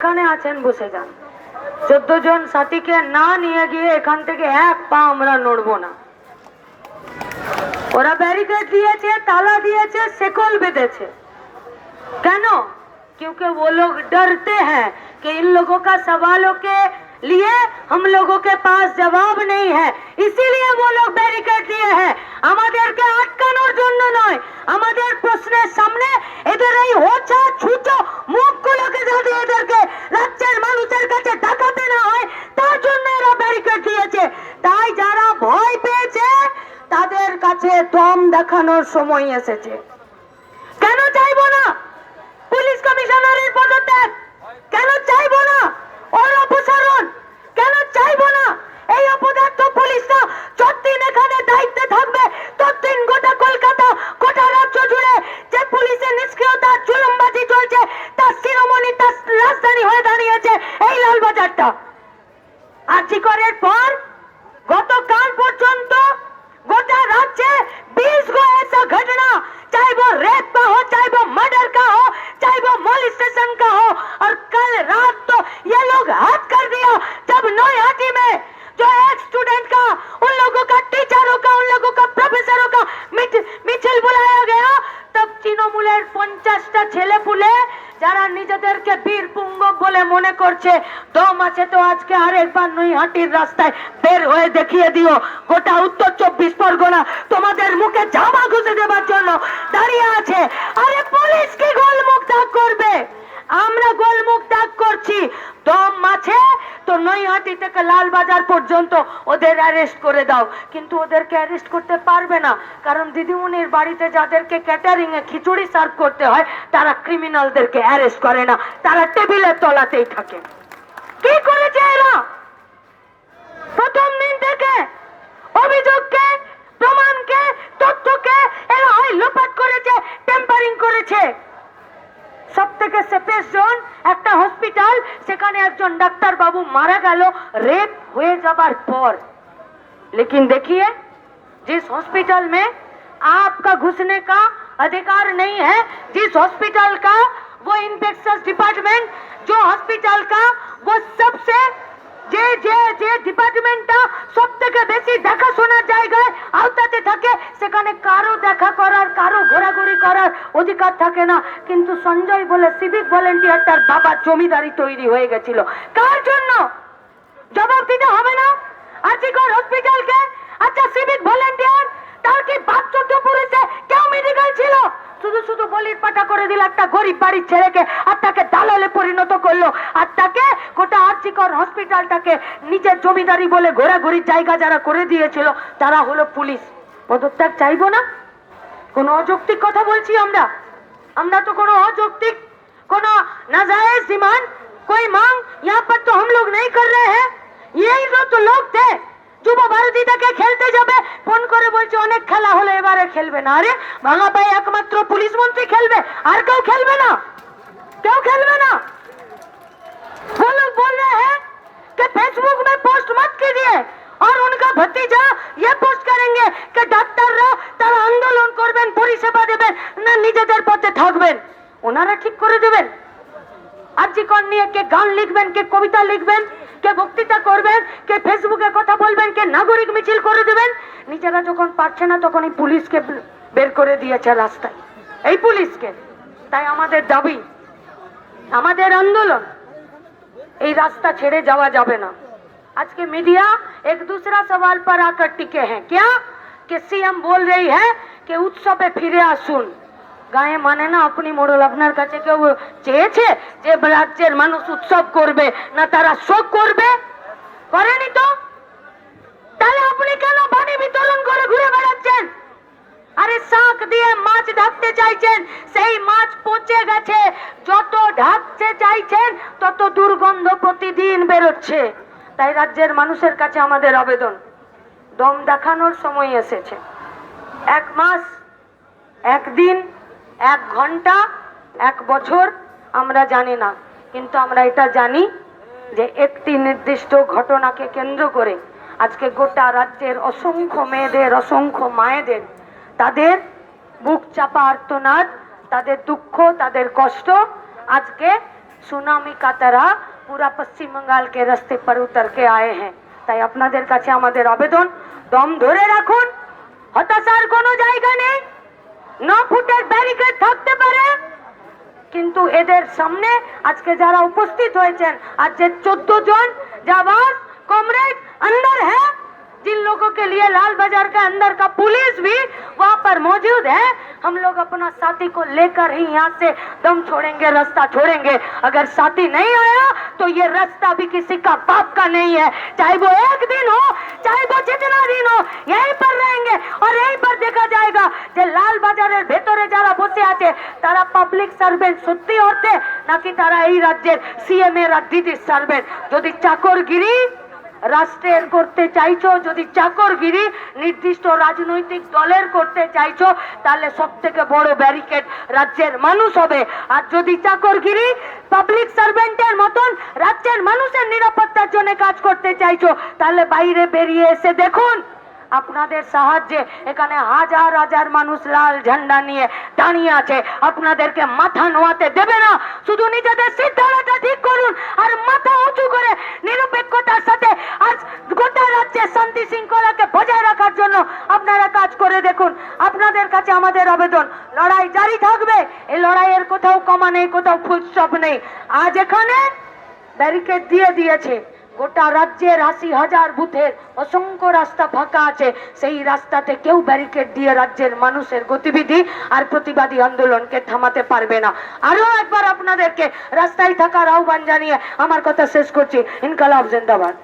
এখানে আছেন বসে যান চোদ্দ জন সাথীকে না নিয়ে গিয়ে এখান থেকে এক পা আমরা নড়বো না ওরা ব্যারিকেড দিয়েছে তালা দিয়েছে সেকল বেঁধেছে কেন क्योंकि वो लोग डरते हैं कि इन लोगों का सवालों के लिए हम लोगों के पास जवाब नहीं है इसीलिए वो लोग ব্যারিকেড দিয়ে हैं আমাদেরকে আটকানোর জন্য নয় আমাদের প্রশ্নের সামনে এদের এই হোচা ছুটো মুখগুলোকে যদি এদেরকে রাজ্যের মানুষের কাছে দেখাতে না হয় তার জন্য এরা ব্যারিকেড দিয়েছে তাই যারা ভয় পেয়েছে তাদের কাছে দম দেখানোর সময় এসেছে কেন চাইবো না অপদার্থ পুলিশরা যতদিন এখানে দায়িত্বে থাকবে ততদিন গোটা কলকাতা গোটা রাজ্য জুড়ে যে পুলিশের নিষ্ক্রিয়তা জুলুমবাজি চলছে তার শিরোমণি তার রাজধানী হয়ে দাঁড়িয়েছে এই লালবাজারটা আর্জিকরের পর গতকাল পর্যন্ত गोटा राज्य बीस गो ऐसा घटना चाहे वो रेप का हो चाहे वो मर्डर का हो चाहे वो मोलिस्टेशन का हो और कल रात तो ये लोग हद कर दिया जब नोईहाटी में মনে করছে। দম আছে তো আজকে আরেকবার নৈহাটির রাস্তায়। বের হয়ে দেখিয়ে দিও। গোটা উত্তর চব্বিশ পরগনা তোমাদের মুখে জামা ঘুষে দেবার জন্য দাঁড়িয়ে আছে। আরে পুলিশ কি গোলমুখ দাগ করবে? আমরা গোলমুখ দাগ করছি। নৈহাটি থেকে লালবাজার পর্যন্ত ওদের অ্যারেস্ট করে দাও। কিন্তু ওদেরকে অ্যারেস্ট করতে পারবে না। কারণ দিদিমণির বাড়িতে যাদেরকে ক্যাটারিং এ খিচুড়ি সার্ভ করতে হয়, তারা ক্রিমিনালদেরকে অ্যারেস্ট করে না। তারা টেবিলের তলাতেই থাকে। কি করেছে এরা? প্রথম দিন থেকে অভিযোগকে, প্রমাণকে, তথ্যকে এরা হয় লোপাট করেছে টেম্পারিং করেছে। সব থেকে সেফেস্ট জোন হসপিটাল সেখানে একজন ডাক্তার বাবু মারা গেল रेप हुए যাবার পর लेकिन देखिए जिस हॉस्पिटल में आपका घुसने का अधिकार नहीं है जिस हॉस्पिटल का वो इन्फेक्शस डिपार्टमेंट जो हॉस्पिटल का वो सबसे যে যে যে ডিপার্টমেন্টটা সব থেকে বেশি দেখাশোনার জায়গায় আওতাতে থাকে, সেখানে কারও দেখা করার, কারও ঘোরাঘুরি করার অধিকার থাকে না। কিন্তু সঞ্জয় বলে সিভিক ভলেন্টিয়ার তার বাবা জমিদারি তৈরি হয়ে গেছিল। কার জন্য? জবাব দিতে হবে না? আর্জিকর হসপিটালকে আচ্ছা সিভিক ভলেন্টিয়ার তার কি বাপ চোদ্দ পুলিশে কেউ মেডিকেল ছিল? শুধু শুধু বলির পাটা করে দিল একটা গরিব বাড়ির ছেলেকে আর তাকে দালালে পরিণত করল আর তাকে গোটা আর্জিকর হসপিটালটাকে নিজের জমিদারি বলে ঘোরাঘুরির জায়গা যারা করে দিয়েছিল তারা হলো পুলিশ পদত্যাগ চাইবো না কোনো অযৌক্তিক কথা বলছি আমরা আমরা তো কোনো অযৌক্তিক কোনো नाजायज डिमांड कोई मांग यहाँ पर तो हम लोग नहीं कर रहे हैं यही तो, तो लोग थे যুব ভারতীটাকে খেলতে যাবে ফোন করে বলছে অনেক খেলা হলো এবারে খেলবে না আরে ভাঙা পায়ে একমাত্র পুলিশ মন্ত্রী খেলবে আর কেউ খেলবে না কেউ খেলবে না वो लोग बोल रहे हैं कि फेसबुक में पोस्ट मत कीजिए और उनका भतीजा ये पोस्ट करेंगे कि ডাক্তাররা তারা আন্দোলন করবেন পরিষেবা দেবেন না নিজেদের পথে থাকবেন ওনারা ঠিক করে দেবেন আর্জিকর নিয়ে কে গান লিখবেন কে কবিতা লিখবেন কে বক্তৃতা করবেন কে ফেসবুকে কথা বলবেন কে নাগরিক মিছিল করে দেবেন নিজেরা যখন পারছে না তখন এই পুলিশকে বের করে দিয়েছে রাস্তায় এই পুলিশকে তাই আমাদের দাবি আমাদের আন্দোলন এই রাস্তা ছেড়ে যাওয়া যাবে না आज के मीडिया एक दूसरा सवाल पर आकर टिके हैं क्या कि सीएम बोल रही है कि উৎসবে ফিরে আসুন গায়ে মানে না আপনি মোড়ল আপনার কাছে কেউ চেয়েছে যে রাজ্যের মানুষ উৎসব করবে না তারা শোক করবে করেনি তো তাহলে আপনি কেন আরে শাক দিয়ে মাছ ঢাকতে চাইছেন, সেই মাছ পচে গেছে। যত ঢাকতে চাইছেন, তত দুর্গন্ধ প্রতিদিন বেরোচ্ছে। তাই রাজ্যের মানুষের কাছে আমাদের আবেদন, দম দেখানোর সময় এসেছে। এক মাস একদিন এক ঘণ্টা, এক বছর, আমরা জানি না। কিন্তু আমরা এটা জানি যে একটি নির্দিষ্ট ঘটনাকে কেন্দ্র করে আজকে গোটা রাজ্যের অসংখ্য মেয়েদের, অসংখ্য মায়েদের তাদের বুক চাপা আর্তনাদ তাদের দুঃখ তাদের কষ্ট আজকে সুনামি का तरह पूरा पश्चिम बंगाल के रास्ते पर उतर के आए हैं তাই আপনাদের কাছে আমাদের আবেদন দম ধরে রাখুন হতাশার কোনো জায়গা নেই ন ফুটের ব্যারিকেড থাকতে পারে কিন্তু এদের সামনে আজকে যারা উপস্থিত হয়েছেন আর যে চোদ্দ জন जाबाज कॉमरेड अंदर है जिन लोगों के लिए लाल बाजार के अंदर का पुलिस भी वहाँ पर मौजूद है हम लोग अपना साथी को लेकर ही यहाँ से दम छोड़ेंगे रास्ता छोड़ेंगे अगर साथी नहीं आया तो ये रास्ता भी किसी का बाप का नहीं है चाहे वो एक दिन हो चाहे वो जितना दिन हो यहीं पर रहेंगे और यहीं पर देखा जाएगा যে লাল বাজারের ভেতরে যারা বসে আছে তারা পাবলিক সার্ভেন্ট সত্যি অর্থে নাকি তারা এই রাজ্যের সিএম এর আর দিদির সার্ভেন্ট যদি চাকরগিরি রাষ্ট্রের করতে চাইছো, যদি চাকরগিরি নির্দিষ্ট রাজনৈতিক দলের করতে চাইছো, তাহলে সব থেকে বড় ব্যারিকেড রাজ্যের মানুষ হবে। আর যদি চাকরগিরি পাবলিক সার্ভেন্টের মতন রাজ্যের মানুষের নিরাপত্তার জন্য কাজ করতে চাইছো, তাহলে বাইরে বেরিয়ে এসে দেখুন। আপনাদের সাহায্যে এখানে হাজার হাজার মানুষ লাল ঝান্ডা নিয়ে দাঁড়িয়ে আছে। আপনাদেরকে মাথা নোয়াতে দেবে না। শুধু নিজেদের সিদ্ধান্তটা ঠিক করুন আর মাথা উঁচু করে নিরপেক্ষতার সাথে আজ গোটা রাজ্যে শান্তি শৃঙ্খলাকে বজায় রাখার জন্য আপনারা কাজ করে দেখুন। আপনাদের কাছে আমাদের আবেদন, লড়াই জারি থাকবে। এই লড়াইয়ের কোথাও কমা নেই, কোথাও ফুলস্টপ নেই। আজ এখানে ব্যারিকেড দিয়ে দিয়েছে। গোটা রাজ্যের আশি হাজার বুথের অসংখ্য রাস্তা ফাঁকা আছে। সেই রাস্তাতে কেউ ব্যারিকেড দিয়ে রাজ্যের মানুষের গতিবিধি আর প্রতিবাদী আন্দোলনকে থামাতে পারবে না। আরও একবার আপনাদেরকে রাস্তায় থাকার আহ্বান জানিয়ে আমার কথা শেষ করছি। ইনকালাব জিন্দাবাদ।